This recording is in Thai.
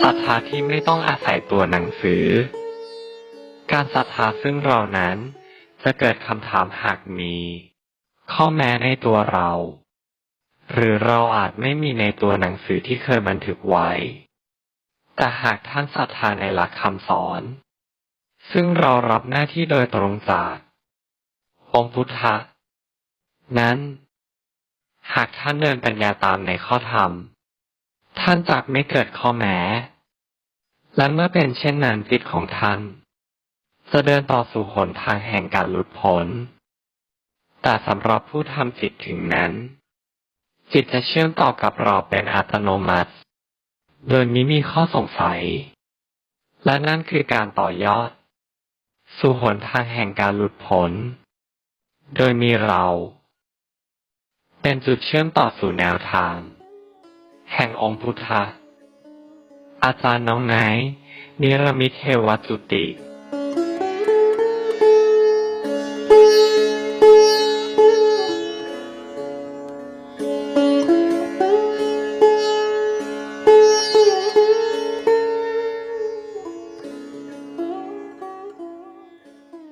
ศรัทธาที่ไม่ต้องอาศัยตัวหนังสือ การศรัทธาซึ่งเรานั้น จะเกิดคำถามหากมี ข้อแม้ในตัวเรา หรือเราอาจไม่มีในตัวหนังสือที่เคยบันทึกไว้ แต่หากท่านศรัทธาในหลักคำสอน ซึ่งเรารับหน้าที่โดยตรงจากองพุทธะนั้น หากท่านเดินปัญญาตามในข้อธรรม ท่านจักไม่เกิดข้อแม้และเมื่อเป็นเช่นนั้นจิตของท่าน จะเดินต่อสู่หนทางแห่งการหลุดพ้น แต่สำหรับผู้ทำจิตถึงนั้น จิตจะเชื่อมต่อกับเราเป็นอัตโนมัติ โดยไม่มีข้อสงสัย และนั่นคือการต่อยอด สู่หนทางแห่งการหลุดพ้น โดยมีเรา เป็นจุดเชื่อมต่อสู่แนวทาง แห่งองค์พุทธะอาจารย์น้องไนนิรมิตเทวจุติ